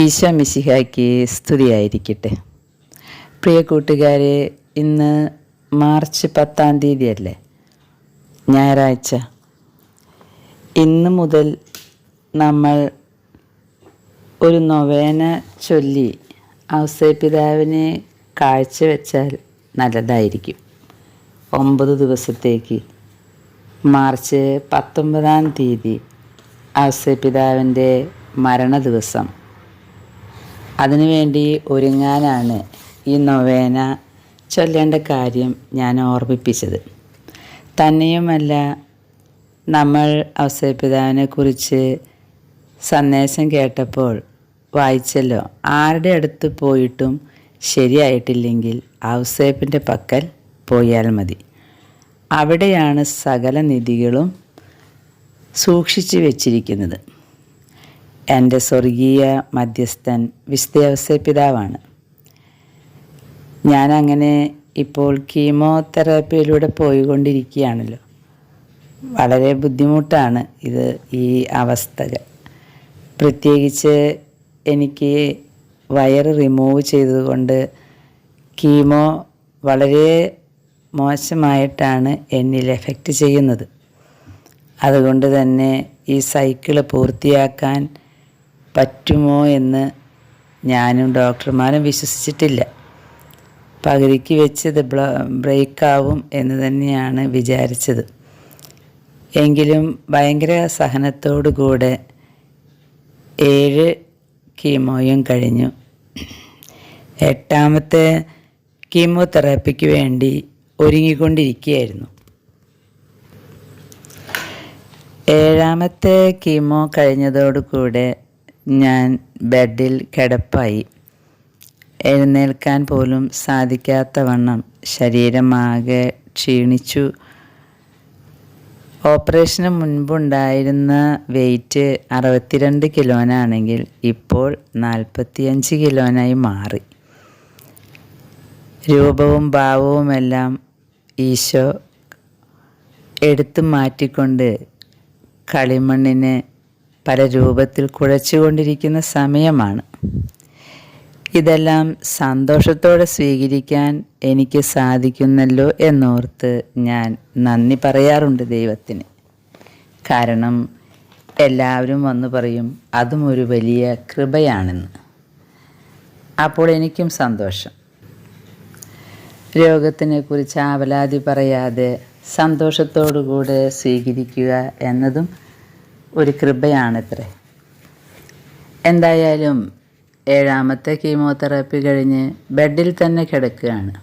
ഈശോ മിശിഹായ്ക്ക് സ്തുതിയായിരിക്കട്ടെ. പ്രിയ കൂട്ടുകാരെ ഇന്ന് മാർച്ച് പത്താം തീയതി അല്ലേ ഞായറാഴ്ച. ഇന്ന് മുതൽ നമ്മൾ ഒരു നൊവേന ചൊല്ലി ഔസേപിതാവിനെ കാഴ്ചവെച്ചാൽ നല്ലതായിരിക്കും. ഒമ്പത് ദിവസത്തേക്ക് മാർച്ച് പത്തൊമ്പതാം തീയതി ഔസേപിതാവിന്റെ മരണ ദിവസം അതിനുവേണ്ടി ഒരുങ്ങാനാണ് ഈ നൊവേന ചൊല്ലേണ്ട കാര്യം ഞാൻ ഓർമ്മിപ്പിച്ചത്. തന്നെയുമല്ല നമ്മൾ ഔസേപിതാവിനെ കുറിച്ച് സന്ദേശം കേട്ടപ്പോൾ വായിച്ചല്ലോ ആരുടെ അടുത്ത് പോയിട്ടും ശരിയായിട്ടില്ലെങ്കിൽ ഔസേപ്പിന്റെ പക്കൽ പോയാൽ മതി. അവിടെയാണ് സകല നിധികളും സൂക്ഷിച്ചു വച്ചിരിക്കുന്നത്. എന്റെ സ്വർഗീയ മധ്യസ്ഥൻ വിശുദ്ധ പിതാവാണ്. ഞാനങ്ങനെ ഇപ്പോൾ കീമോതെറാപ്പിയിലൂടെ പോയിക്കൊണ്ടിരിക്കുകയാണല്ലോ. വളരെ ബുദ്ധിമുട്ടാണ് ഇത് ഈ അവസ്ഥകൾ പ്രത്യേകിച്ച് എനിക്ക് വയർ റിമൂവ് ചെയ്തതുകൊണ്ട് കീമോ വളരെ മോശമായിട്ടാണ് എന്നിൽ എഫക്റ്റ് ചെയ്യുന്നത്. അതുകൊണ്ട് തന്നെ ഈ സൈക്കിൾ പൂർത്തിയാക്കാൻ പറ്റുമോ എന്ന് ഞാനും ഡോക്ടർമാരും വിശ്വസിച്ചിട്ടില്ല. പകുതിക്ക് വെച്ച് ഇത് ബ്രേക്കാവും എന്ന് തന്നെയാണ് വിചാരിച്ചത്. എങ്കിലും ഭയങ്കര സഹനത്തോടു കൂടെ ഏഴ് കീമോയും കഴിഞ്ഞു. എട്ടാമത്തെ കീമോതെറാപ്പിക്ക് വേണ്ടി ഒരുങ്ങിക്കൊണ്ടിരിക്കുകയായിരുന്നു. ഏഴാമത്തെ കീമോ കഴിഞ്ഞതോടുകൂടെ ഞാൻ ബെഡിൽ കിടപ്പായി. എഴുന്നേൽക്കാൻ പോലും സാധിക്കാത്തവണ്ണം ശരീരമാകെ ക്ഷീണിച്ചു. ഓപ്പറേഷന് മുൻപുണ്ടായിരുന്ന വെയിറ്റ് അറുപത്തിരണ്ട് കിലോനാണെങ്കിൽ ഇപ്പോൾ നാൽപ്പത്തിയഞ്ച് കിലോനായി മാറി. രൂപവും ഭാവവുമെല്ലാം ഈശോ എടുത്തു മാറ്റിക്കൊണ്ട് കളിമണ്ണിനെ പല രൂപത്തിൽ കുഴച്ചുകൊണ്ടിരിക്കുന്ന സമയമാണ്. ഇതെല്ലാം സന്തോഷത്തോടെ സ്വീകരിക്കാൻ എനിക്ക് സാധിക്കുന്നല്ലോ എന്നോർത്ത് ഞാൻ നന്ദി പറയാറുണ്ട് ദൈവത്തിന്. കാരണം എല്ലാവരും വന്ന് പറയും അതും ഒരു വലിയ കൃപയാണെന്ന്. അപ്പോൾ എനിക്കും സന്തോഷം. രോഗത്തിനെ കുറിച്ച് ആവലാതി പറയാതെ സന്തോഷത്തോടുകൂടെ സ്വീകരിക്കുക എന്നതും ഒരു കൃപയാണത്രേ. എന്തായാലും ഏഴാമത്തെ കീമോതെറാപ്പി കഴിഞ്ഞ് ബെഡിൽ തന്നെ കിടക്കുകയാണ്.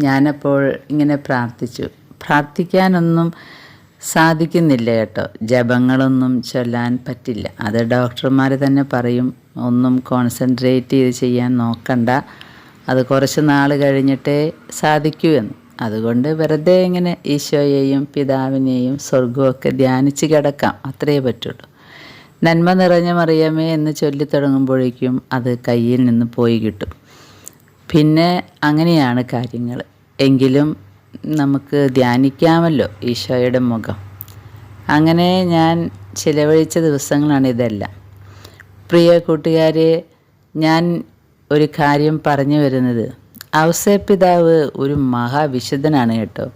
ഞാനപ്പോൾ ഇങ്ങനെ പ്രാർത്ഥിച്ചു. പ്രാർത്ഥിക്കാനൊന്നും സാധിക്കുന്നില്ല കേട്ടോ. ജപങ്ങളൊന്നും ചൊല്ലാൻ പറ്റില്ല. അത് ഡോക്ടർമാർ തന്നെ പറയും. ഒന്നും കോൺസെൻട്രേറ്റ് ചെയ്ത് ചെയ്യാൻ നോക്കണ്ട. അത് കുറച്ച് നാൾ കഴിഞ്ഞിട്ടേ സാധിക്കൂ എന്ന്. അതുകൊണ്ട് വെറുതെ ഇങ്ങനെ ഈശോയെയും പിതാവിനെയും സ്വർഗമൊക്കെ ധ്യാനിച്ച് കിടക്കാം. അത്രയേ പറ്റുള്ളൂ. നന്മ നിറഞ്ഞ മറിയമേ എന്ന് ചൊല്ലി തുടങ്ങുമ്പോഴേക്കും അത് കയ്യിൽ നിന്ന് പോയി കിട്ടും. പിന്നെ അങ്ങനെയാണ് കാര്യങ്ങൾ. എങ്കിലും നമുക്ക് ധ്യാനിക്കാമല്ലോ ഈശോയുടെ മുഖം. അങ്ങനെ ഞാൻ ചിലവഴിച്ച ദിവസങ്ങളാണ് ഇതെല്ലാം. പ്രിയ കൂട്ടുകാരെ ഞാൻ ഒരു കാര്യം പറഞ്ഞു വരുന്നത്. ഔസേപ്പിതാവ് ഒരു മഹാവിശുദ്ധനാണ് കേട്ടോ.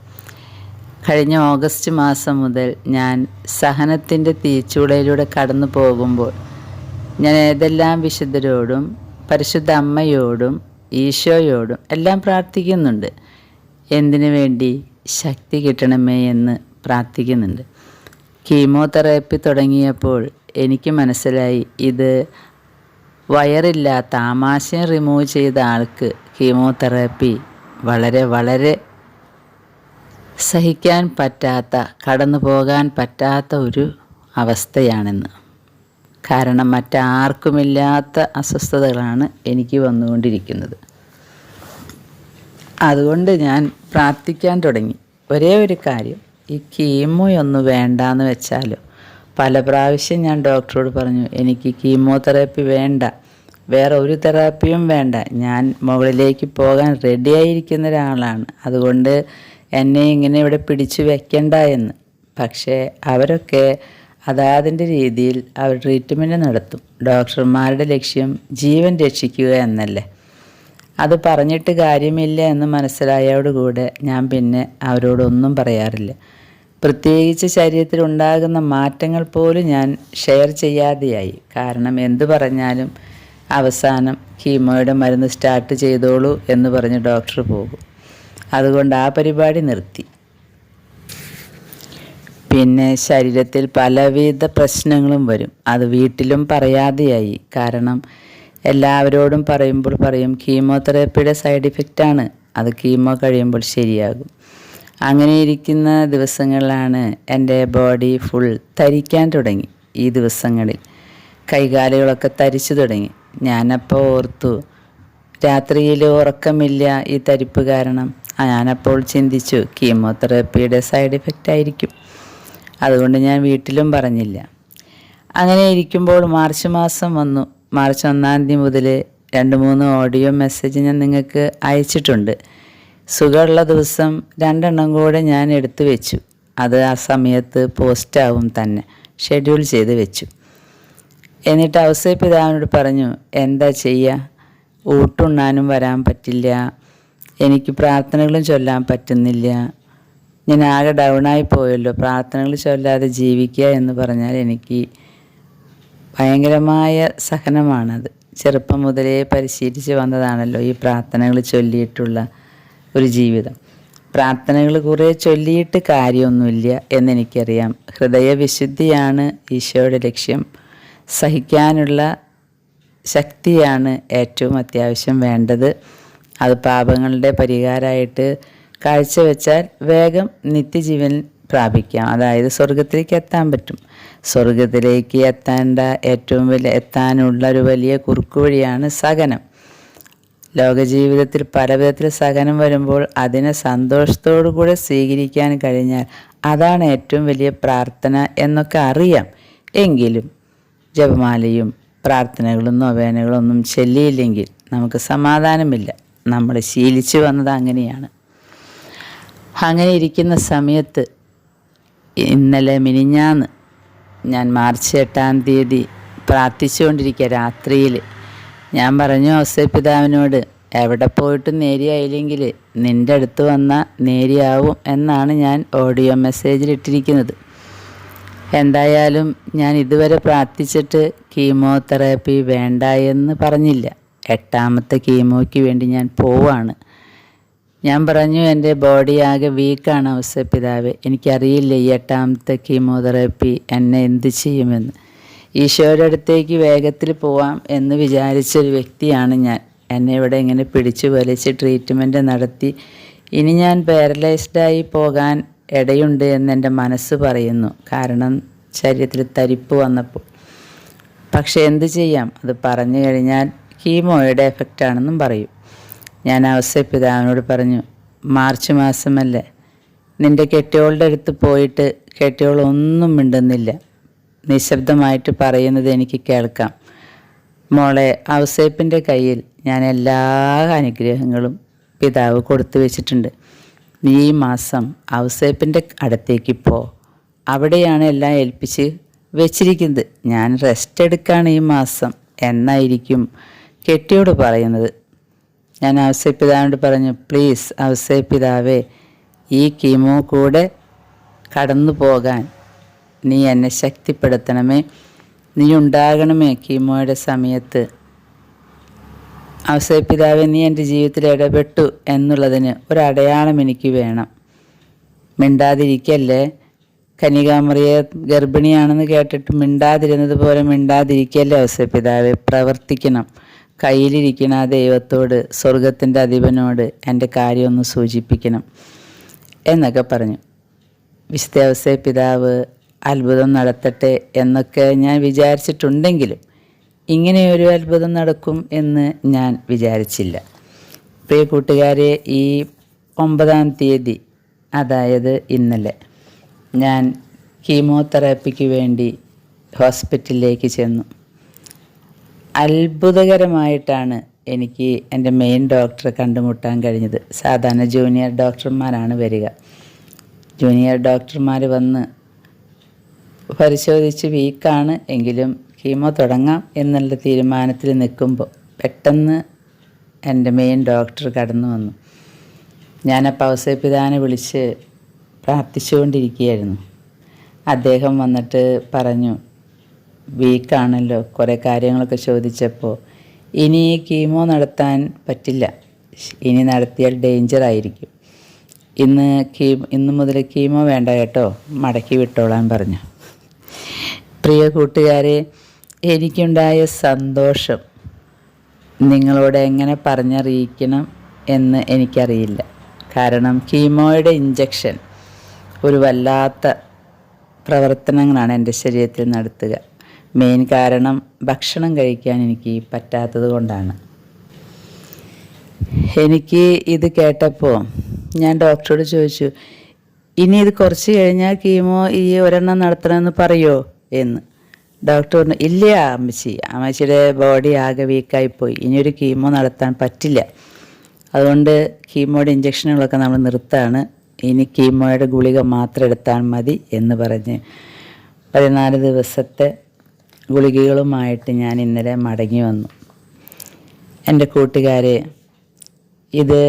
കഴിഞ്ഞ ഓഗസ്റ്റ് മാസം മുതൽ ഞാൻ സഹനത്തിന്റെ തീച്ചൂളയിലൂടെ കടന്നു പോകുമ്പോൾ ഞാൻ ഏതെല്ലാം വിശുദ്ധരോടും പരിശുദ്ധ അമ്മയോടും ഈശോയോടും എല്ലാം പ്രാർത്ഥിക്കുന്നുണ്ട്. എന്തിനു വേണ്ടി? ശക്തി കിട്ടണമേ എന്ന് പ്രാർത്ഥിക്കുന്നുണ്ട്. കീമോതെറാപ്പി തുടങ്ങിയപ്പോൾ എനിക്ക് മനസ്സിലായി ഇത് വയറില്ലാത്ത ആമാശയം റിമൂവ് ചെയ്ത ആൾക്ക് കീമോതെറാപ്പി വളരെ വളരെ സഹിക്കാൻ പറ്റാത്ത കടന്നു പോകാൻ പറ്റാത്ത ഒരു അവസ്ഥയാണെന്ന്. കാരണം മറ്റാർക്കുമില്ലാത്ത അസ്വസ്ഥതകളാണ് എനിക്ക് വന്നുകൊണ്ടിരിക്കുന്നത്. അതുകൊണ്ട് ഞാൻ പ്രാർത്ഥിക്കാൻ തുടങ്ങി. ഒരേ ഒരു കാര്യം ഈ കീമോയൊന്നും വേണ്ടാന്ന് വെച്ചാലോ പല പ്രാവശ്യം ഞാൻ ഡോക്ടറോട് പറഞ്ഞു എനിക്ക് കീമോതെറാപ്പി വേണ്ട. വേറെ ഒരു തെറാപ്പിയും വേണ്ട. ഞാൻ മുകളിലേക്ക് പോകാൻ റെഡിയായിരിക്കുന്ന ഒരാളാണ്. അതുകൊണ്ട് എന്നെ ഇങ്ങനെ ഇവിടെ പിടിച്ചു വെക്കണ്ട എന്ന്. പക്ഷേ അവരൊക്കെ അതാതിന്റെ രീതിയിൽ അവർ ട്രീറ്റ്മെന്റ് നടത്തും. ഡോക്ടർമാരുടെ ലക്ഷ്യം ജീവൻ രക്ഷിക്കുക എന്നല്ലേ. അത് പറഞ്ഞിട്ട് കാര്യമില്ല എന്ന് മനസ്സിലായോടുകൂടെ ഞാൻ പിന്നെ അവരോടൊന്നും പറയാറില്ല. പ്രത്യേകിച്ച് ശരീരത്തിൽ ഉണ്ടാകുന്ന മാറ്റങ്ങൾ പോലും ഞാൻ ഷെയർ ചെയ്യാതെയായി. കാരണം എന്തു പറഞ്ഞാലും അവസാനം കീമോയുടെ മരുന്ന് സ്റ്റാർട്ട് ചെയ്തോളൂ എന്ന് പറഞ്ഞ് ഡോക്ടർ പോകും. അതുകൊണ്ട് ആ പരിപാടി നിർത്തി. പിന്നെ ശരീരത്തിൽ പലവിധ പ്രശ്നങ്ങളും വരും. അത് വീട്ടിലും പറയാതെയായി. കാരണം എല്ലാവരോടും പറയുമ്പോൾ പറയും കീമോതെറാപ്പിയുടെ സൈഡ് ഇഫക്റ്റാണ് അത് കീമോ കഴിയുമ്പോൾ ശരിയാകും. അങ്ങനെ ഇരിക്കുന്ന ദിവസങ്ങളിലാണ് എന്റെ ബോഡി ഫുൾ തരിക്കാൻ തുടങ്ങി. ഈ ദിവസങ്ങളിൽ കൈകാലുകളൊക്കെ തരിച്ചു തുടങ്ങി. ഞാനപ്പോൾ ഓർത്തു രാത്രിയിൽ ഉറക്കമില്ല ഈ തരിപ്പ് കാരണം. ഞാനപ്പോൾ ചിന്തിച്ചു കീമോതെറാപ്പിയുടെ സൈഡ് ഇഫക്റ്റ് ആയിരിക്കും. അതുകൊണ്ട് ഞാൻ വീട്ടിലും പറഞ്ഞില്ല. അങ്ങനെ ഇരിക്കുമ്പോൾ മാർച്ച് മാസം വന്നു. മാർച്ച് ഒന്നാം തീയതി മുതൽ രണ്ട് മൂന്ന് ഓഡിയോ മെസ്സേജ് ഞാൻ നിങ്ങൾക്ക് അയച്ചിട്ടുണ്ട്. സുഖമുള്ള ദിവസം രണ്ടെണ്ണം കൂടെ ഞാൻ എടുത്തു വെച്ചു. അത് ആ സമയത്ത് പോസ്റ്റാവും തന്നെ. ഷെഡ്യൂൾ ചെയ്ത് വെച്ചു. എന്നിട്ട് ഔസേ പിതാവിനോട് പറഞ്ഞു എന്താ ചെയ്യുക ഊട്ടുണ്ണാനും വരാൻ പറ്റില്ല. എനിക്ക് പ്രാർത്ഥനകളും ചൊല്ലാൻ പറ്റുന്നില്ല. ഞാൻ ആകെ ഡൗണായി പോയല്ലോ. പ്രാർത്ഥനകൾ ചൊല്ലാതെ ജീവിക്കുക എന്ന് പറഞ്ഞാൽ എനിക്ക് ഭയങ്കരമായ സഹനമാണത്. ചെറുപ്പം മുതലേ പരിശീലിച്ച് വന്നതാണല്ലോ ഈ പ്രാർത്ഥനകൾ ചൊല്ലിയിട്ടുള്ള ഒരു ജീവിതം. പ്രാർത്ഥനകൾ കുറേ ചൊല്ലിയിട്ട് കാര്യമൊന്നുമില്ല എന്നെനിക്കറിയാം. ഹൃദയവിശുദ്ധിയാണ് ഈശോയുടെ ലക്ഷ്യം. സഹിക്കാനുള്ള ശക്തിയാണ് ഏറ്റവും അത്യാവശ്യം വേണ്ടത്. അത് പാപങ്ങളുടെ പരിഹാരമായിട്ട് കാഴ്ചവെച്ചാൽ വേഗം നിത്യജീവൻ പ്രാപിക്കാം. അതായത് സ്വർഗത്തിലേക്ക് എത്താൻ പറ്റും. സ്വർഗത്തിലേക്ക് എത്തേണ്ട ഏറ്റവും വലിയ എത്താനുള്ള ഒരു വലിയ കുറുക്കുവഴിയാണ് സഹനം. ലോകജീവിതത്തിൽ പലവിധത്തിൽ സഹനം വരുമ്പോൾ അതിനെ സന്തോഷത്തോടു കൂടെ സ്വീകരിക്കാൻ കഴിഞ്ഞാൽ അതാണ് ഏറ്റവും വലിയ പ്രാർത്ഥന എന്നൊക്കെ അറിയാം. എങ്കിലും ജപമാലയും പ്രാർത്ഥനകളും നൊവേനകളും ഒന്നും ചൊല്ലിയില്ലെങ്കിൽ നമുക്ക് സമാധാനമില്ല. നമ്മൾ ശീലിച്ചു വന്നത് അങ്ങനെയാണ്. അങ്ങനെ ഇരിക്കുന്ന സമയത്ത് ഇന്നലെ മിനിഞ്ഞാന്ന് ഞാൻ മാർച്ച് എട്ടാം തീയതി പ്രാർത്ഥിച്ചുകൊണ്ടിരിക്കുക രാത്രിയിൽ ഞാൻ പറഞ്ഞു ഔസേപിതാവിനോട് എവിടെ പോയിട്ട് നേരിയായില്ലെങ്കിൽ നിന്റെ അടുത്ത് വന്നാൽ നേരിയാവും എന്നാണ് ഞാൻ ഓഡിയോ മെസ്സേജിൽ ഇട്ടിരിക്കുന്നത്. എന്തായാലും ഞാൻ ഇതുവരെ പ്രാർത്ഥിച്ചിട്ട് കീമോതെറാപ്പി വേണ്ട എന്ന് പറഞ്ഞില്ല. എട്ടാമത്തെ കീമോയ്ക്ക് വേണ്ടി ഞാൻ പോവാണ്. ഞാൻ പറഞ്ഞു എന്റെ ബോഡി ആകെ വീക്കാണ് അവസ്ഥ പിതാവ് എനിക്കറിയില്ല ഈ എട്ടാമത്തെ കീമോതെറാപ്പി എന്നെ എന്ത് ചെയ്യുമെന്ന്. ഈശോയുടെ അടുത്തേക്ക് വേഗത്തിൽ പോവാം എന്ന് വിചാരിച്ചൊരു വ്യക്തിയാണ് ഞാൻ. എന്നെ ഇവിടെ ഇങ്ങനെ പിടിച്ചു വലിച്ച് ട്രീറ്റ്മെന്റ് നടത്തി. ഇനി ഞാൻ പാരലൈസ്ഡായി പോകാൻ ഇടയുണ്ട് എന്ന് എന്റെ മനസ്സ് പറയുന്നു. കാരണം ശരീരത്തിൽ തരിപ്പ് വന്നപ്പോൾ. പക്ഷെ എന്ത് ചെയ്യാം? അത് പറഞ്ഞു കഴിഞ്ഞാൽ കീമോയുടെ എഫക്റ്റ് ആണെന്നും പറയും. ഞാൻ അവസ്ഥ പിതാവിനോട് പറഞ്ഞു മാർച്ച് മാസമല്ലേ. നിന്റെ കെട്ടിയോളുടെ അടുത്ത് പോയിട്ട് കെട്ടിയോളൊന്നും മിണ്ടുന്നില്ല. നിശബ്ദമായിട്ട് പറയുന്നത് എനിക്ക് കേൾക്കാം. മോളെ ഔസേപ്പിന്റെ കയ്യിൽ ഞാൻ എല്ലാ അനുഗ്രഹങ്ങളും പിതാവ് കൊടുത്തു വെച്ചിട്ടുണ്ട്. നീ ഈ മാസം ഔസേപ്പിന്റെ അടുത്തേക്ക് പോ. അവിടെയാണ് എല്ലാം ഏൽപ്പിച്ച് വെച്ചിരിക്കുന്നത്. ഞാൻ റെസ്റ്റ് എടുക്കാണ് ഈ മാസം എന്നായിരിക്കും കെട്ടിയോട് പറയുന്നത്. ഞാൻ അവസേപ്പിതാവിനോട് പറഞ്ഞു പ്ലീസ് അവസേപ്പിതാവേ ഈ കീമോ കൂടെ കടന്നു പോകാൻ നീ എന്നെ ശക്തിപ്പെടുത്തണമേ. നീ ഉണ്ടാകണമേ കീമോയുടെ സമയത്ത്. ഔസേ പിതാവ് നീ എന്റെ ജീവിതത്തിൽ ഇടപെട്ടു എന്നുള്ളതിന് ഒരടയാളം എനിക്ക് വേണം. മിണ്ടാതിരിക്കല്ലേ? കനികാമറിയ ഗർഭിണിയാണെന്ന് കേട്ടിട്ട് മിണ്ടാതിരുന്നത് പോലെ മിണ്ടാതിരിക്കല്ലേ ഔസേ പിതാവ്? പ്രവർത്തിക്കണം. കയ്യിലിരിക്കണ ആ ദൈവത്തോട് സ്വർഗത്തിന്റെ അധിപനോട് എന്റെ കാര്യമൊന്ന് സൂചിപ്പിക്കണം എന്നൊക്കെ പറഞ്ഞു. വിശുദ്ധ ഔസേ പിതാവ് അത്ഭുതം നടത്തട്ടെ എന്നൊക്കെ ഞാൻ വിചാരിച്ചിട്ടുണ്ടെങ്കിലും ഇങ്ങനെയൊരു അത്ഭുതം നടക്കും എന്ന് ഞാൻ വിചാരിച്ചില്ല. പ്രിയ കൂട്ടുകാരെ ഈ ഒമ്പതാം തീയതി അതായത് ഇന്നലെ ഞാൻ കീമോതെറാപ്പിക്ക് വേണ്ടി ഹോസ്പിറ്റലിലേക്ക് ചെന്നു. അത്ഭുതകരമായിട്ടാണ് എനിക്ക് എന്റെ മെയിൻ ഡോക്ടറെ കണ്ടുമുട്ടാൻ കഴിഞ്ഞത്. സാധാരണ ജൂനിയർ ഡോക്ടർമാരാണ് വരിക. ജൂനിയർ ഡോക്ടർമാർ വന്ന് പരിശോധിച്ച് വീക്കാണ് എങ്കിലും കീമോ തുടങ്ങാം എന്നുള്ള തീരുമാനത്തിൽ നിൽക്കുമ്പോൾ പെട്ടെന്ന് എന്റെ മെയിൻ ഡോക്ടർ കടന്നു വന്നു. ഞാനപ്പോൾ ഔസേപ്പിതാനെ വിളിച്ച് പ്രാർത്ഥിച്ചുകൊണ്ടിരിക്കുകയായിരുന്നു. അദ്ദേഹം വന്നിട്ട് പറഞ്ഞു വീക്കാണല്ലോ കുറേ കാര്യങ്ങളൊക്കെ ചോദിച്ചപ്പോൾ ഇനി കീമോ നടത്താൻ പറ്റില്ല. ഇനി നടത്തിയാൽ ഡേഞ്ചർ ആയിരിക്കും. ഇന്ന് കീ ഇന്ന് മുതൽ കീമോ വേണ്ട കേട്ടോ. മടക്കി വിട്ടോളാൻ പറഞ്ഞു. പ്രിയ കൂട്ടുകാരെ എനിക്കുണ്ടായ സന്തോഷം നിങ്ങളോട് എങ്ങനെ പറഞ്ഞറിയിക്കണം എന്ന് എനിക്കറിയില്ല. കാരണം കീമോയുടെ ഇഞ്ചക്ഷൻ ഒരു വല്ലാത്ത പ്രവർത്തനങ്ങളാണ് എന്റെ ശരീരത്തിൽ നടത്തുക. മെയിൻ കാരണം ഭക്ഷണം കഴിക്കാൻ എനിക്ക് പറ്റാത്തത് കൊണ്ടാണ്. എനിക്ക് ഇത് കേട്ടപ്പോൾ ഞാൻ ഡോക്ടറോട് ചോദിച്ചു ഇനി ഇത് കുറച്ച് കഴിഞ്ഞാൽ കീമോ ഈ ഒരെണ്ണം നടത്തണമെന്ന് പറയോ? എന്ന്. ഡോക്ടർ പറഞ്ഞു ഇല്ല അമ്മച്ചി അമ്മച്ചിയുടെ ബോഡി ആകെ വീക്കായിപ്പോയി ഇനിയൊരു കീമോ നടത്താൻ പറ്റില്ല. അതുകൊണ്ട് കീമോയുടെ ഇഞ്ചക്ഷനുകളൊക്കെ നമ്മൾ നിർത്താണ്. ഇനി കീമോയുടെ ഗുളിക മാത്രം എടുത്താൽ മതി എന്ന് പറഞ്ഞ് പതിനാല് ദിവസത്തെ ഗുളികകളുമായിട്ട് ഞാൻ ഇന്നലെ മടങ്ങി വന്നു. എന്റെ കൂട്ടുകാരെ ഇത്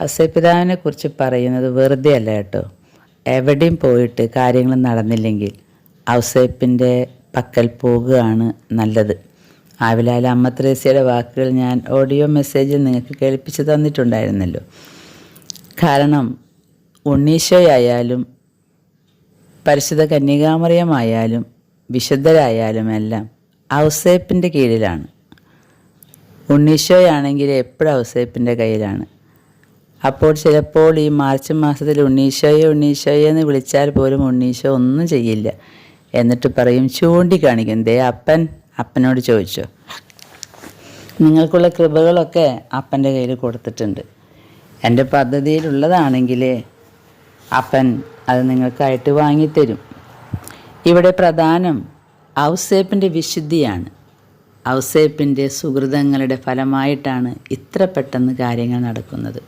അസൈപിതാവിനെ കുറിച്ച് പറയുന്നത് വെറുതെ അല്ല കേട്ടോ. എവിടെയും പോയിട്ട് കാര്യങ്ങൾ നടന്നില്ലെങ്കിൽ ഔസേപ്പിന്റെ പക്കൽ പോകുകയാണ് നല്ലത്. ആവിലാല അമ്മ ത്രേസ്യയുടെ വാക്കുകൾ ഞാൻ ഓഡിയോ മെസ്സേജിൽ നിങ്ങൾക്ക് കേൾപ്പിച്ചു തന്നിട്ടുണ്ടായിരുന്നല്ലോ. കാരണം ഉണ്ണീശോയായാലും പരിശുദ്ധ കന്യകാമറിയമായാലും വിശുദ്ധരായാലും എല്ലാം ഔസേപ്പിന്റെ കീഴിലാണ്. ഉണ്ണീശോയാണെങ്കിൽ എപ്പോഴും ഔസേപ്പിന്റെ കയ്യിലാണ്. അപ്പോൾ ചിലപ്പോൾ ഈ മാർച്ച് മാസത്തിൽ ഉണ്ണീശോയെ ഉണ്ണീശോയെ എന്ന് വിളിച്ചാൽ പോലും ഉണ്ണീശോ ഒന്നും ചെയ്യില്ല. എന്നിട്ട് പറയും ചൂണ്ടിക്കാണിക്കും. ദേ അപ്പൻ അപ്പനോട് ചോദിച്ചു. നിങ്ങൾക്കുള്ള കൃപകളൊക്കെ അപ്പന്റെ കയ്യിൽ കൊടുത്തിട്ടുണ്ട്. എന്റെ പദ്ധതിയിലുള്ളതാണെങ്കിൽ അപ്പൻ അത് നിങ്ങൾക്കായിട്ട് വാങ്ങിത്തരും. ഇവിടെ പ്രധാനം ഔസേപ്പിന്റെ വിശുദ്ധിയാണ്. ഔസേപ്പിന്റെ സുഹൃതങ്ങളുടെ ഫലമായിട്ടാണ് ഇത്ര പെട്ടെന്ന് കാര്യങ്ങൾ നടക്കുന്നത്.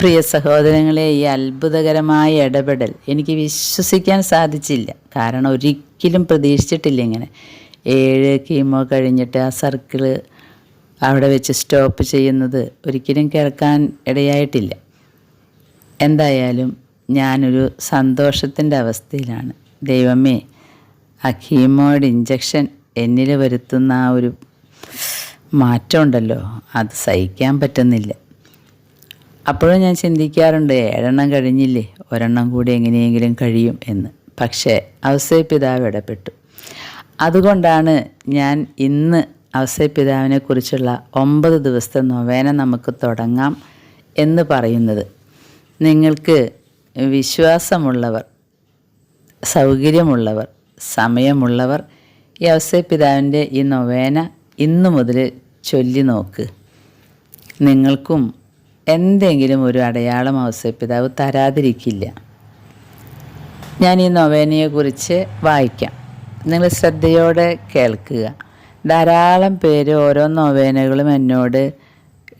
പ്രിയ സഹോദരങ്ങളെ ഈ അത്ഭുതകരമായ ഇടപെടൽ എനിക്ക് വിശ്വസിക്കാൻ സാധിച്ചില്ല. കാരണം ഒരിക്കലും പ്രതീക്ഷിച്ചിട്ടില്ല ഇങ്ങനെ. ഏഴ് കീമോ കഴിഞ്ഞിട്ട് ആ സർക്കിൾ അവിടെ വെച്ച് സ്റ്റോപ്പ് ചെയ്യുന്നത് ഒരിക്കലും കേൾക്കാൻ ഇടയായിട്ടില്ല. എന്തായാലും ഞാനൊരു സന്തോഷത്തിന്റെ അവസ്ഥയിലാണ്. ദൈവമേ ആ കീമോയുടെ ഇഞ്ചക്ഷൻ എന്നിൽ വരുത്തുന്ന ആ ഒരു മാറ്റമുണ്ടല്ലോ. അത് സഹിക്കാൻ പറ്റുന്നില്ല. അപ്പോഴും ഞാൻ ചിന്തിക്കാറുണ്ട് ഏഴെണ്ണം കഴിഞ്ഞില്ലേ ഒരെണ്ണം കൂടി എങ്ങനെയെങ്കിലും കഴിയും എന്ന്. പക്ഷേ ഔസേപിതാവ് ഇടപെട്ടു. അതുകൊണ്ടാണ് ഞാൻ ഇന്ന് ഔസേപിതാവിനെ കുറിച്ചുള്ള ഒമ്പത് ദിവസത്തെ നൊവേന നമുക്ക് തുടങ്ങാം എന്ന് പറയുന്നത്. നിങ്ങൾക്ക് വിശ്വാസമുള്ളവർ സൗകര്യമുള്ളവർ സമയമുള്ളവർ ഈ ഔസേപിതാവിന്റെ ഈ നൊവേന ഇന്നു മുതൽ ചൊല്ലി നോക്ക്. നിങ്ങൾക്കും എന്തെങ്കിലും ഒരു അടയാളം ഔസേപിതാവ് തരാതിരിക്കില്ല. ഞാൻ ഈ നൊവേനയെക്കുറിച്ച് വായിക്കാം. നിങ്ങൾ ശ്രദ്ധയോടെ കേൾക്കുക. ധാരാളം പേര് ഓരോ നൊവേനകളും എന്നോട്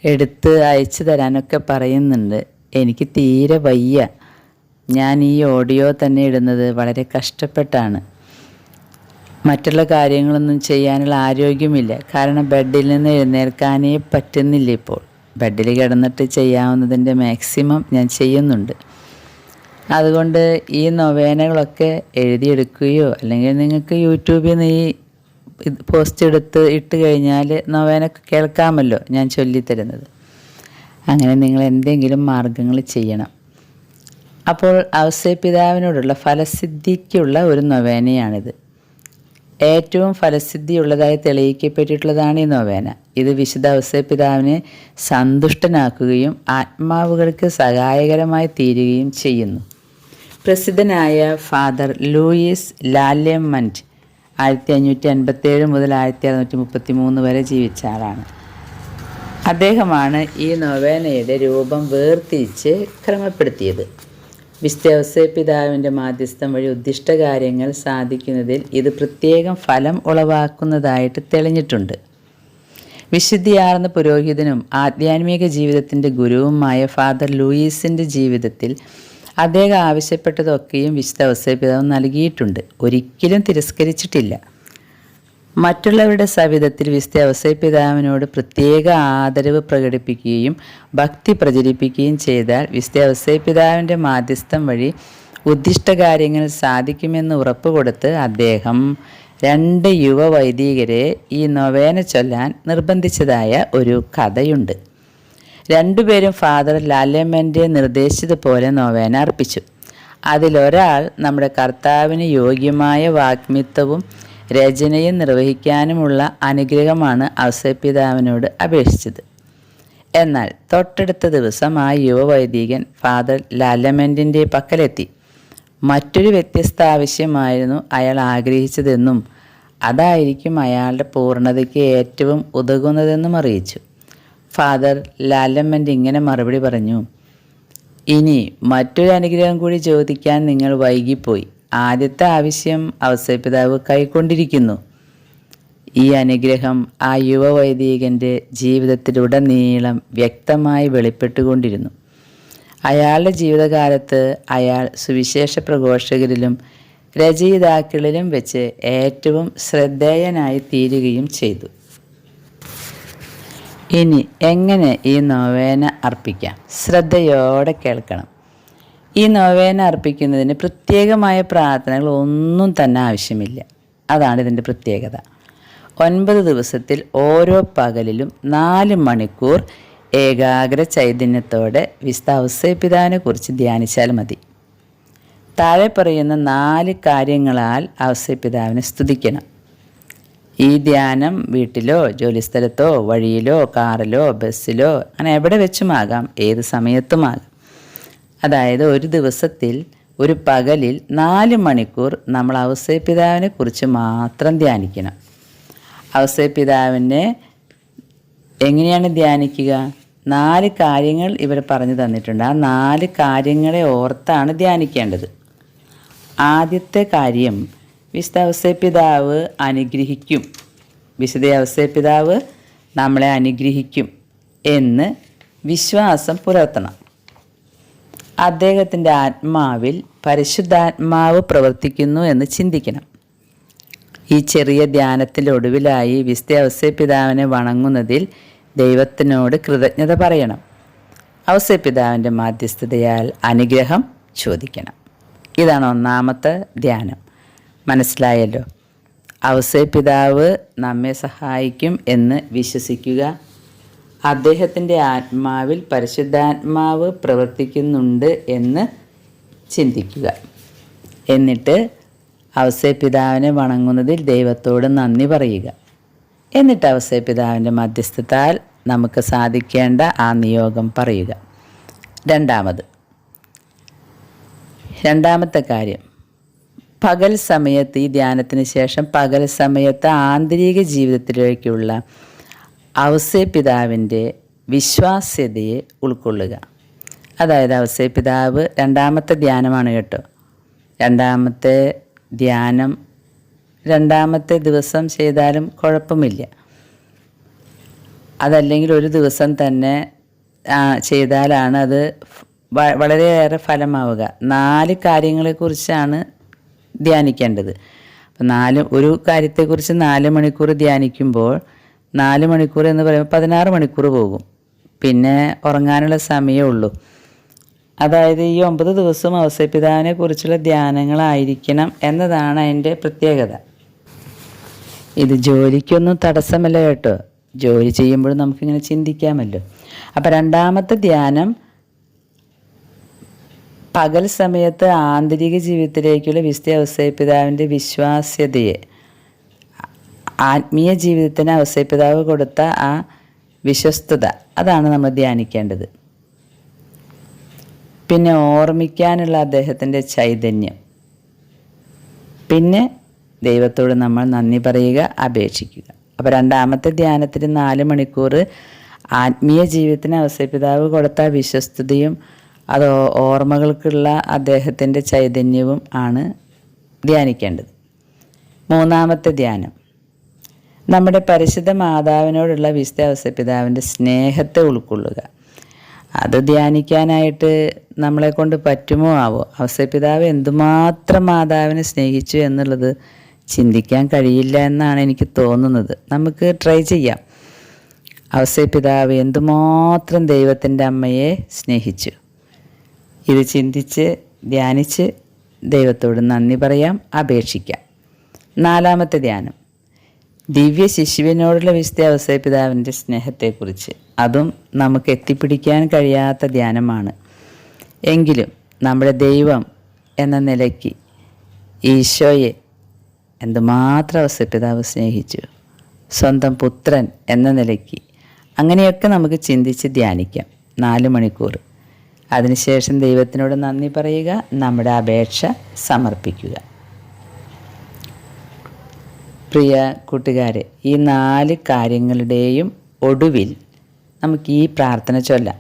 എടുത്ത് അയച്ചു തരാനൊക്കെ പറയുന്നുണ്ട്. എനിക്ക് തീരെ വയ്യ. ഞാൻ ഈ ഓഡിയോ തന്നെ ഇടുന്നത് വളരെ കഷ്ടപ്പെട്ടാണ്. മറ്റുള്ള കാര്യങ്ങളൊന്നും ചെയ്യാനുള്ള ആരോഗ്യമില്ല. കാരണം ബെഡിൽ നിന്ന് എഴുന്നേൽക്കാനേ പറ്റുന്നില്ല ഇപ്പോൾ. ബെഡിൽ കിടന്നിട്ട് ചെയ്യാവുന്നതിന്റെ മാക്സിമം ഞാൻ ചെയ്യുന്നുണ്ട്. അതുകൊണ്ട് ഈ നൊവേനകളൊക്കെ എഴുതിയെടുക്കുകയോ അല്ലെങ്കിൽ നിങ്ങൾക്ക് യൂട്യൂബിൽ നിന്ന് ഈ പോസ്റ്റ് എടുത്ത് ഇട്ട് കഴിഞ്ഞാൽ നൊവേന കേൾക്കാമല്ലോ ഞാൻ ചൊല്ലിത്തരുന്നത്. അങ്ങനെ നിങ്ങൾ എന്തെങ്കിലും മാർഗങ്ങൾ ചെയ്യണം. അപ്പോൾ ഔസേപിതാവിനോടുള്ള ഫലസിദ്ധിക്കുള്ള ഒരു നൊവേനയാണിത്. ഏറ്റവും ഫലസിദ്ധിയുള്ളതായി തെളിയിക്കപ്പെട്ടിട്ടുള്ളതാണ് ഈ നൊവേന. ഇത് വിശുദ്ധ ഔസേപിതാവിനെ സന്തുഷ്ടനാക്കുകയും ആത്മാവുകൾക്ക് സഹായകരമായി തീരുകയും ചെയ്യുന്നു. പ്രസിദ്ധനായ ഫാദർ ലൂയിസ് ലാല്യമന്റ് ആയിരത്തി അഞ്ഞൂറ്റി അൻപത്തേഴ് മുതൽ ആയിരത്തി അറുന്നൂറ്റി മുപ്പത്തി മൂന്ന് വരെ ജീവിച്ച ആളാണ്. അദ്ദേഹമാണ് ഈ നൊവേനയുടെ രൂപം വേർതിരിച്ച് ക്രമപ്പെടുത്തിയത്. വിസ്തവസ പിതാവിന്റെ മാധ്യസ്ഥം വഴി ഉദ്ദിഷ്ട കാര്യങ്ങൾ സാധിക്കുന്നതിൽ ഇത് പ്രത്യേകം ഫലം ഉളവാക്കുന്നതായിട്ട് തെളിഞ്ഞിട്ടുണ്ട്. വിശുദ്ധിയാർന്ന പുരോഹിതനും ആധ്യാത്മിക ജീവിതത്തിന്റെ ഗുരുവുമായ ഫാദർ ലൂയിസിന്റെ ജീവിതത്തിൽ അദ്ദേഹം ആവശ്യപ്പെട്ടതൊക്കെയും വിശുദ്ധ ഔസേപിതാവ് നൽകിയിട്ടുണ്ട്. ഒരിക്കലും തിരസ്കരിച്ചിട്ടില്ല. മറ്റുള്ളവരുടെ സവിധത്തിൽ വിശുദ്ധ ഔസേപിതാവിനോട് പ്രത്യേക ആദരവ് പ്രകടിപ്പിക്കുകയും ഭക്തി പ്രചരിപ്പിക്കുകയും ചെയ്താൽ വിശുദ്ധ ഔസേപിതാവിന്റെ മാധ്യസ്ഥം വഴി ഉദ്ദിഷ്ട കാര്യങ്ങൾ സാധിക്കുമെന്ന് ഉറപ്പുകൊടുത്ത് അദ്ദേഹം രണ്ട് യുവ വൈദികരെ ഈ നൊവേന ചൊല്ലാൻ നിർബന്ധിച്ചതായ ഒരു കഥയുണ്ട്. രണ്ടുപേരും ഫാദർ ലാലമ്മന്റെ നിർദ്ദേശിച്ചതുപോലെ നൊവേന അർപ്പിച്ചു. അതിലൊരാൾ നമ്മുടെ കർത്താവിന് യോഗ്യമായ വാഗ്മിത്വവും രചനയും നിർവഹിക്കാനുമുള്ള അനുഗ്രഹമാണ് ഔസപിതാവിനോട് അപേക്ഷിച്ചത്. എന്നാൽ തൊട്ടടുത്ത ദിവസം ആ യുവവൈദികൻ ഫാദർ ലാലമെന്റിന്റെ പക്കലെത്തി. മറ്റൊരു വ്യത്യസ്ത ആവശ്യമായിരുന്നു അയാൾ ആഗ്രഹിച്ചതെന്നും അതായിരിക്കും അയാളുടെ പൂർണതയ്ക്ക് ഏറ്റവും ഉതകുന്നതെന്നും അറിയിച്ചു. ഫാദർ ലാലമ്മന്റെ ഇങ്ങനെ മറുപടി പറഞ്ഞു ഇനി മറ്റൊരു അനുഗ്രഹം കൂടി ചോദിക്കാൻ നിങ്ങൾ വൈകിപ്പോയി. ആദ്യത്തെ ആവശ്യം അവസരപിതാവ് കൈക്കൊണ്ടിരിക്കുന്നു. ഈ അനുഗ്രഹം ആ യുവ വൈദികന്റെ ജീവിതത്തിലുടനീളം വ്യക്തമായി വെളിപ്പെട്ടുകൊണ്ടിരുന്നു. അയാളുടെ ജീവിതകാലത്ത് അയാൾ സുവിശേഷ പ്രഘോഷകരിലും രചയിതാക്കളിലും വെച്ച് ഏറ്റവും ശ്രദ്ധേയനായി തീരുകയും ചെയ്തു. ഇനി എങ്ങനെ ഈ നോവേന അർപ്പിക്കാം? ശ്രദ്ധയോടെ കേൾക്കണം. ഈ നോവേന അർപ്പിക്കുന്നതിന് പ്രത്യേകമായ പ്രാർത്ഥനകൾ ഒന്നും തന്നെ ആവശ്യമില്ല. അതാണ് ഇതിന്റെ പ്രത്യേകത. ഒൻപത് ദിവസത്തിൽ ഓരോ പകലിലും നാല് മണിക്കൂർ ഏകാഗ്ര ചൈതന്യത്തോടെ വിശുദ്ധ ഔസേപിതാവിനെ കുറിച്ച് ധ്യാനിച്ചാൽ മതി. താഴെ പറയുന്ന നാല് കാര്യങ്ങളാൽ അവസ്യപിതാവിനെ സ്തുതിക്കണം. ഈ ധ്യാനം വീട്ടിലോ ജോലിസ്ഥലത്തോ വഴിയിലോ കാറിലോ ബസ്സിലോ അങ്ങനെ എവിടെ വെച്ചുമാകാം ഏത് സമയത്തുമാകാം. അതായത് ഒരു ദിവസത്തിൽ ഒരു പകലിൽ നാല് മണിക്കൂർ നമ്മൾ ഔസേപിതാവിനെ കുറിച്ച് മാത്രം ധ്യാനിക്കണം. ഔസേപിതാവിനെ എങ്ങനെയാണ് ധ്യാനിക്കുക? നാല് കാര്യങ്ങൾ ഇവർ പറഞ്ഞു തന്നിട്ടുണ്ട്. ആ നാല് കാര്യങ്ങളെ ഓർത്താണ് ധ്യാനിക്കേണ്ടത്. ആദ്യത്തെ കാര്യം വിശുദ്ധ ഔസേപിതാവ് അനുഗ്രഹിക്കും. വിശുദ്ധ ഔസേപിതാവ് നമ്മളെ അനുഗ്രഹിക്കും എന്ന് വിശ്വാസം പുലർത്തണം. അദ്ദേഹത്തിന്റെ ആത്മാവിൽ പരിശുദ്ധാത്മാവ് പ്രവർത്തിക്കുന്നു എന്ന് ചിന്തിക്കണം. ഈ ചെറിയ ധ്യാനത്തിന്റെ ഒടുവിലായി വിസ്തേ പിതാവിനെ വണങ്ങുന്നതിൽ ദൈവത്തിനോട് കൃതജ്ഞത പറയണം. ഔസേപിതാവിന്റെ മാധ്യസ്ഥതയാൽ അനുഗ്രഹം ചോദിക്കണം. ഇതാണ് ഒന്നാമത്തെ ധ്യാനം. മനസ്സിലായല്ലോ? ഔസേപിതാവ് നമ്മെ സഹായിക്കും എന്ന് വിശ്വസിക്കുക അദ്ദേഹത്തിന്റെ ആത്മാവിൽ പരിശുദ്ധാത്മാവ് പ്രവർത്തിക്കുന്നുണ്ട് എന്ന് ചിന്തിക്കുക. എന്നിട്ട് ഔസേപിതാവിനെ വണങ്ങുന്നതിൽ ദൈവത്തോട് നന്ദി പറയുക. എന്നിട്ട് ഔസേപിതാവിന്റെ മധ്യസ്ഥത്താൽ നമുക്ക് സാധിക്കേണ്ട ആ നിയോഗം പറയുക. രണ്ടാമത് രണ്ടാമത്തെ കാര്യം പകൽ സമയത്ത് ഈ ധ്യാനത്തിന് ശേഷം പകൽ സമയത്ത് ആന്തരിക ജീവിതത്തിലേക്കുള്ള ഔസേപിതാവിന്റെ വിശ്വാസ്യതയെ ഉൾക്കൊള്ളുക. അതായത് അവസേ പിതാവ് രണ്ടാമത്തെ ധ്യാനമാണ് കേട്ടോ. രണ്ടാമത്തെ ധ്യാനം രണ്ടാമത്തെ ദിവസം ചെയ്താലും കുഴപ്പമില്ല. അതല്ലെങ്കിൽ ഒരു ദിവസം തന്നെ ചെയ്താലാണ് അത് വളരെയേറെ ഫലമാവുക. നാല് കാര്യങ്ങളെക്കുറിച്ചാണ് ധ്യാനിക്കേണ്ടത്. അപ്പം നാല് ഒരു കാര്യത്തെക്കുറിച്ച് നാല് മണിക്കൂർ ധ്യാനിക്കുമ്പോൾ നാല് മണിക്കൂർ എന്ന് പറയുമ്പോൾ പതിനാറ് മണിക്കൂർ പോകും. പിന്നെ ഉറങ്ങാനുള്ള സമയമേ ഉള്ളൂ. അതായത് ഈ ഒമ്പത് ദിവസം അവസരപിതാവിനെ കുറിച്ചുള്ള ധ്യാനങ്ങളായിരിക്കണം എന്നതാണ് അതിന്റെ പ്രത്യേകത. ഇത് ജോലിക്കൊന്നും തടസ്സമല്ല കേട്ടോ. ജോലി ചെയ്യുമ്പോഴും നമുക്കിങ്ങനെ ചിന്തിക്കാമല്ലോ. അപ്പം രണ്ടാമത്തെ ധ്യാനം പകൽ സമയത്ത് ആന്തരിക ജീവിതത്തിലേക്കുള്ള വിസ്തി അവസരപിതാവിന്റെ വിശ്വാസ്യതയെ ആത്മീയ ജീവിതത്തിന് അവസരപിതാവ് കൊടുത്ത ആ വിശ്വസ്തത അതാണ് നമ്മൾ ധ്യാനിക്കേണ്ടത്. പിന്നെ ഓർമ്മിക്കാനുള്ള അദ്ദേഹത്തിന്റെ ചൈതന്യം. പിന്നെ ദൈവത്തോട് നമ്മൾ നന്ദി പറയുക അപേക്ഷിക്കുക. അപ്പോൾ രണ്ടാമത്തെ ധ്യാനത്തിന് നാല് മണിക്കൂർ ആത്മീയ ജീവിതത്തിന് അവസരപിതാവ് കൊടുത്ത വിശ്വസ്തതയും അത് ഓർമ്മകൾക്കുള്ള അദ്ദേഹത്തിന്റെ ചൈതന്യവും ആണ് ധ്യാനിക്കേണ്ടത്. മൂന്നാമത്തെ ധ്യാനം. നമ്മുടെ പരിശുദ്ധ മാതാവിനോടുള്ള വിശുദ്ധ അവസരപിതാവിന്റെ സ്നേഹത്തെ ഉൾക്കൊള്ളുക. അത് ധ്യാനിക്കാനായിട്ട് നമ്മളെ കൊണ്ട് പറ്റുമോ ആവോ? അവസരപിതാവ് എന്തുമാത്രം മാതാവിനെ സ്നേഹിച്ചു എന്നുള്ളത് ചിന്തിക്കാൻ കഴിയില്ല എന്നാണ് എനിക്ക് തോന്നുന്നത്. നമുക്ക് ട്രൈ ചെയ്യാം. അവസരപിതാവ് എന്തുമാത്രം ദൈവത്തിന്റെ അമ്മയെ സ്നേഹിച്ചു? ഇത് ചിന്തിച്ച് ധ്യാനിച്ച് ദൈവത്തോട് നന്ദി പറയാം അപേക്ഷിക്കാം. നാലാമത്തെ ധ്യാനം. ദിവ്യ ശിശുവിനോടുള്ള വിശുദ്ധ അവസര പിതാവിന്റെ സ്നേഹത്തെക്കുറിച്ച്. അതും നമുക്ക് എത്തിപ്പിടിക്കാൻ കഴിയാത്ത ധ്യാനമാണ്. എങ്കിലും നമ്മുടെ ദൈവം എന്ന നിലയ്ക്ക് ഈശോയെ എന്തുമാത്രം അവസര പിതാവ് സ്നേഹിച്ചു. സ്വന്തം പുത്രൻ എന്ന നിലയ്ക്ക് അങ്ങനെയൊക്കെ നമുക്ക് ചിന്തിച്ച് ധ്യാനിക്കാം. നാല് മണിക്കൂർ. അതിനുശേഷം ദൈവത്തിനോട് നന്ദി പറയുക നമ്മുടെ അപേക്ഷ സമർപ്പിക്കുക. പ്രിയ കൂട്ടുകാരെ ഈ നാല് കാര്യങ്ങളുടെയും ഒടുവിൽ നമുക്ക് ഈ പ്രാർത്ഥന ചൊല്ലാം.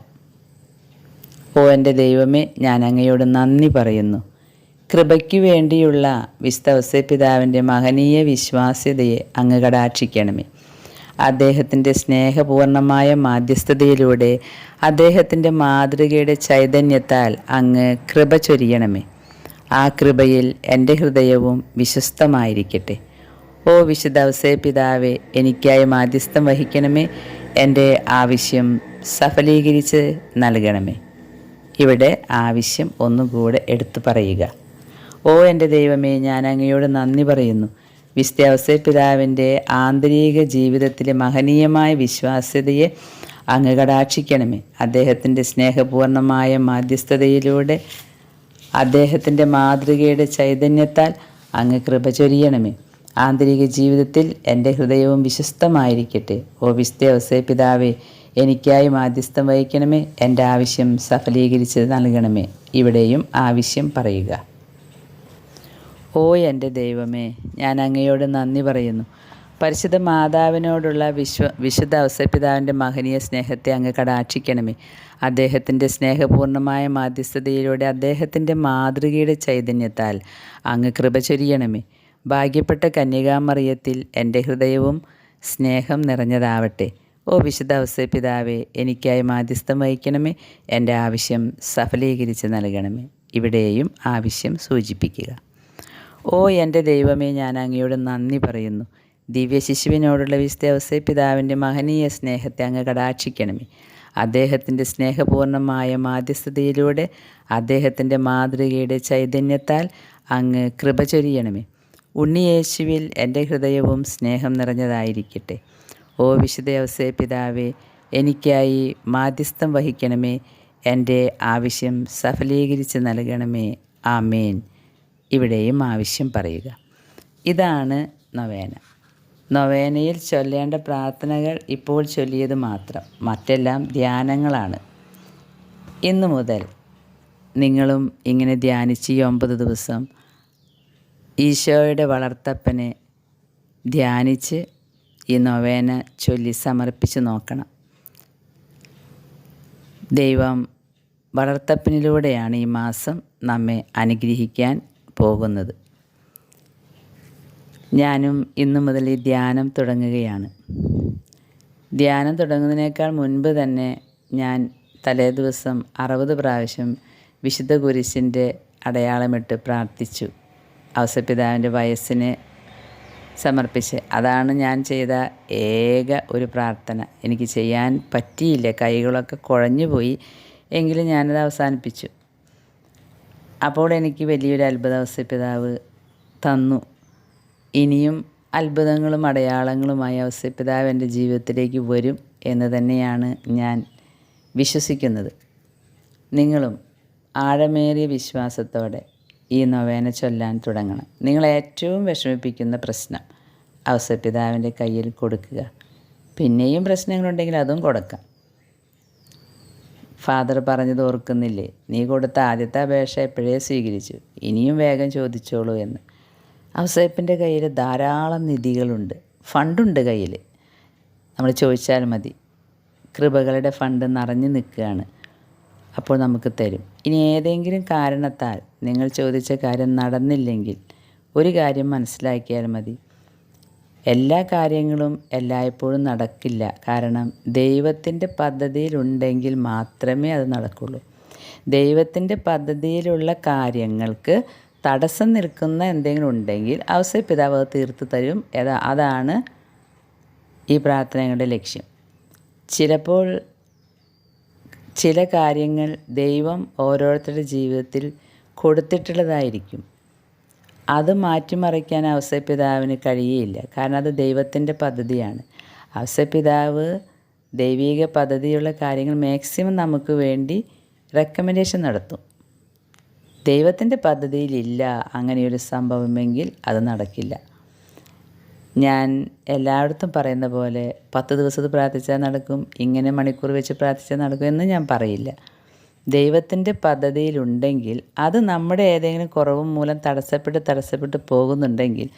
ഓ എന്റെ ദൈവമേ ഞാൻ അങ്ങയോട് നന്ദി പറയുന്നു. കൃപയ്ക്ക് വേണ്ടിയുള്ള വിസ്തവസ പിതാവിന്റെ മഹനീയ വിശ്വാസ്യതയെ അങ്ങ് കടാക്ഷിക്കണമേ. അദ്ദേഹത്തിന്റെ സ്നേഹപൂർണമായ മാധ്യസ്ഥതയിലൂടെ അദ്ദേഹത്തിന്റെ മാതൃകയുടെ ചൈതന്യത്താൽ അങ്ങ് കൃപ ചൊരിയണമേ. ആ കൃപയിൽ എന്റെ ഹൃദയവും വിശ്വസ്തമായിരിക്കട്ടെ. ഓ വിശുദ്ധ അവസേ പിതാവേ എനിക്കായി മാധ്യസ്ഥം വഹിക്കണമേ. എന്റെ ആവശ്യം സഫലീകരിച്ച് നൽകണമേ. ഇവിടെ ആവശ്യം ഒന്നുകൂടെ എടുത്തു പറയുക. ഓ എന്റെ ദൈവമേ ഞാൻ അങ്ങയോട് നന്ദി പറയുന്നു. വിസ്ത്യാവസ പിതാവിന്റെ ആന്തരിക ജീവിതത്തിലെ മഹനീയമായ വിശ്വാസ്യതയെ അങ്ങ് കടാക്ഷിക്കണമേ. അദ്ദേഹത്തിന്റെ സ്നേഹപൂർണമായ മാധ്യസ്ഥതയിലൂടെ അദ്ദേഹത്തിന്റെ മാതൃകയുടെ ചൈതന്യത്താൽ അങ്ങ് കൃപ ചൊരിയണമേ. ആന്തരിക ജീവിതത്തിൽ എന്റെ ഹൃദയവും വിശ്വസ്തമായിരിക്കട്ടെ. ഓ വിസ്തേവസേ പിതാവേ എനിക്കായി മാധ്യസ്ഥം വഹിക്കണമേ. എന്റെ ആവശ്യം സഫലീകരിച്ച് നൽകണമേ. ഇവിടെയും ആവശ്യം പറയുക. ഓ എന്റെ ദൈവമേ ഞാൻ അങ്ങയോട് നന്ദി പറയുന്നു. പരിശുദ്ധ മാതാവിനോടുള്ള വിശ്വ വിശുദ്ധ അവസരപിതാവിന്റെ മഹനീയ സ്നേഹത്തെ അങ്ങ് കടാക്ഷിക്കണമേ. അദ്ദേഹത്തിന്റെ സ്നേഹപൂർണമായ മാധ്യസ്ഥതയിലൂടെ അദ്ദേഹത്തിന്റെ മാതൃകയുടെ ചൈതന്യത്താൽ അങ്ങ് കൃപ ചൊരിയണമേ. ഭാഗ്യപ്പെട്ട കന്യകാമറിയത്തിൽ എന്റെ ഹൃദയവും സ്നേഹം നിറഞ്ഞതാവട്ടെ. ഓ വിശുദ്ധ അവസ്ഥ പിതാവേ എനിക്കായി മാധ്യസ്ഥം വഹിക്കണമേ. എന്റെ ആവശ്യം സഫലീകരിച്ച് നൽകണമേ. ഇവിടെയും ആവശ്യം സൂചിപ്പിക്കുക. ഓ എന്റെ ദൈവമേ ഞാൻ അങ്ങയോട് നന്ദി പറയുന്നു. ദിവ്യ ശിശുവിനോടുള്ള വിശുദ്ധ അവസ്ഥ പിതാവിന്റെ മഹനീയ സ്നേഹത്തെ അങ്ങ് കടാക്ഷിക്കണമേ. അദ്ദേഹത്തിന്റെ സ്നേഹപൂർണമായ മാധ്യസ്ഥതയിലൂടെ അദ്ദേഹത്തിന്റെ മാതൃകയുടെ ചൈതന്യത്താൽ അങ്ങ് കൃപ ചൊരിയണമേ. ഉണ്ണിയേശുവിൽ എന്റെ ഹൃദയവും സ്നേഹം നിറഞ്ഞതായിരിക്കട്ടെ. ഓ വിശുദ്ധ പിതാവേ എനിക്കായി മാധ്യസ്ഥം വഹിക്കണമേ. എന്റെ ആവശ്യം സഫലീകരിച്ച് നൽകണമേ. ആമേൻ. ഇവിടെയും ആവശ്യം പറയുക. ഇതാണ് നൊവേന. നൊവേനയിൽ ചൊല്ലേണ്ട പ്രാർത്ഥനകൾ ഇപ്പോൾ ചൊല്ലിയത് മാത്രം. മറ്റെല്ലാം ധ്യാനങ്ങളാണ്. ഇന്നു മുതൽ നിങ്ങളും ഇങ്ങനെ ധ്യാനിച്ച് ഈ ഒമ്പത് ദിവസം ഈശോയുടെ വളർത്തപ്പനെ ധ്യാനിച്ച് ഈ നൊവേന ചൊല്ലി സമർപ്പിച്ച് നോക്കണം. ദൈവം വളർത്തപ്പനിലൂടെയാണ് ഈ മാസം നമ്മെ അനുഗ്രഹിക്കാൻ പോകുന്നത്. ഞാനും ഇന്നു മുതൽ ഈ ധ്യാനം തുടങ്ങുകയാണ്. ധ്യാനം തുടങ്ങുന്നതിനേക്കാൾ മുൻപ് തന്നെ ഞാൻ തലേ ദിവസം അറുപത് പ്രാവശ്യം വിശുദ്ധ കുരിശിന്റെ അടയാളമിട്ട് പ്രാർത്ഥിച്ചു. ഔസപിതാവിന്റെ വയസ്സിന് സമർപ്പിച്ച്. അതാണ് ഞാൻ ചെയ്ത ഏക ഒരു പ്രാർത്ഥന. എനിക്ക് ചെയ്യാൻ പറ്റിയില്ല. കൈകളൊക്കെ കുഴഞ്ഞു പോയി. എങ്കിലും ഞാനത് അവസാനിപ്പിച്ചു. അപ്പോൾ എനിക്ക് വലിയൊരു അത്ഭുത ഔസപിതാവ് തന്നു. ഇനിയും അത്ഭുതങ്ങളും അടയാളങ്ങളുമായി ഔസപിതാവ് എന്റെ ജീവിതത്തിലേക്ക് വരും എന്ന് തന്നെയാണ് ഞാൻ വിശ്വസിക്കുന്നത്. നിങ്ങളും ആഴമേറിയ വിശ്വാസത്തോടെ ഈ നൊവേന ചൊല്ലാൻ തുടങ്ങണം. നിങ്ങൾ ഏറ്റവും വിഷമിപ്പിക്കുന്ന പ്രശ്നം ഔസപിതാവിന്റെ കയ്യിൽ കൊടുക്കുക. പിന്നെയും പ്രശ്നങ്ങളുണ്ടെങ്കിൽ അതും കൊടുക്കാം. ഫാദർ പറഞ്ഞത് ഓർക്കുന്നില്ലേ? നീ കൊടുത്ത ആദ്യത്തെ അപേക്ഷ എപ്പോഴേ സ്വീകരിച്ചു? ഇനിയും വേഗം ചോദിച്ചോളൂ എന്ന്. ഔസേപ്പിന്റെ കയ്യിൽ ധാരാളം നിധികളുണ്ട്. ഫണ്ടുണ്ട് കയ്യിൽ. നമ്മൾ ചോദിച്ചാൽ മതി. കൃപകളുടെ ഫണ്ട് നിറഞ്ഞു നിൽക്കുകയാണ്. അപ്പോൾ നമുക്ക് തരും. ഇനി ഏതെങ്കിലും കാരണത്താൽ നിങ്ങൾ ചോദിച്ച കാര്യം നടന്നില്ലെങ്കിൽ ഒരു കാര്യം മനസ്സിലാക്കിയാൽ മതി. എല്ലാ കാര്യങ്ങളും എല്ലായ്പ്പോഴും നടക്കില്ല. കാരണം ദൈവത്തിന്റെ പദ്ധതിയിലുണ്ടെങ്കിൽ മാത്രമേ അത് നടക്കുള്ളൂ. ദൈവത്തിന്റെ പദ്ധതിയിലുള്ള കാര്യങ്ങൾക്ക് തടസ്സം നിൽക്കുന്ന എന്തെങ്കിലും ഉണ്ടെങ്കിൽ അവസര പിതാവ് തീർത്ത് തരും. അതാണ് ഈ പ്രാർത്ഥനയുടെ ലക്ഷ്യം. ചിലപ്പോൾ ചില കാര്യങ്ങൾ ദൈവം ഓരോരുത്തരുടെ ജീവിതത്തിൽ കൊടുത്തിട്ടുള്ളതായിരിക്കും. അത് മാറ്റിമറിക്കാൻ അവസരപിതാവിന് കഴിയുകയില്ല കാരണം അത് ദൈവത്തിന്റെ പദ്ധതിയാണ്. അവസരപിതാവ് ദൈവിക പദ്ധതിയുള്ള കാര്യങ്ങൾ മാക്സിമം നമുക്ക് വേണ്ടി റെക്കമെൻഡേഷൻ നടത്തും. ദൈവത്തിന്റെ പദ്ധതിയിലില്ല അങ്ങനെയൊരു സംഭവമെങ്കിൽ അത് നടക്കില്ല. ഞാൻ എല്ലായിടത്തും പറയുന്ന പോലെ പത്ത് ദിവസത്ത് പ്രാർത്ഥിച്ചാൽ നടക്കും ഇങ്ങനെ മണിക്കൂർ വെച്ച് പ്രാർത്ഥിച്ചാൽ നടക്കും എന്ന് ഞാൻ പറയില്ല. ദൈവത്തിന്റെ പദ്ധതിയിലുണ്ടെങ്കിൽ അത് നമ്മുടെ ഏതെങ്കിലും കുറവ് മൂലം തടസ്സപ്പെട്ട് തടസ്സപ്പെട്ട് പോകുന്നുണ്ടെങ്കിൽ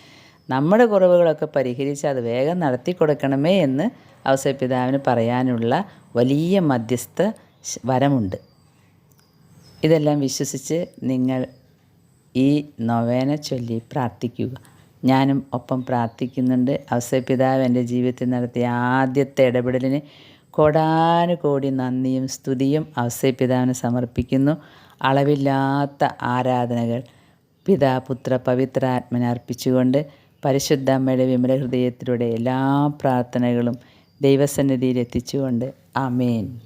നമ്മുടെ കുറവുകളൊക്കെ പരിഹരിച്ച് അത് വേഗം നടത്തി കൊടുക്കണമേ എന്ന് അവസരപിതാവിന് പറയാനുള്ള വലിയ മധ്യസ്ഥ വരമുണ്ട്. ഇതെല്ലാം വിശ്വസിച്ച് നിങ്ങൾ ഈ നൊവേന ചൊല്ലി പ്രാർത്ഥിക്കുക. ഞാനും ഒപ്പം പ്രാർത്ഥിക്കുന്നുണ്ട്. ഔസപിതാവ് എന്റെ ജീവിതത്തിൽ നടത്തിയ ആദ്യത്തെ ഇടപെടലിന് കോടാനുകോടി നന്ദിയും സ്തുതിയും ഔസപിതാവിന് സമർപ്പിക്കുന്നു. അളവില്ലാത്ത ആരാധനകൾ പിതാ പുത്ര പവിത്ര ആത്മനെ അർപ്പിച്ചുകൊണ്ട് പരിശുദ്ധ അമ്മയുടെ വിമല ഹൃദയത്തിലൂടെ എല്ലാ പ്രാർത്ഥനകളും ദൈവസന്നിധിയിൽ എത്തിച്ചുകൊണ്ട്. ആമേൻ.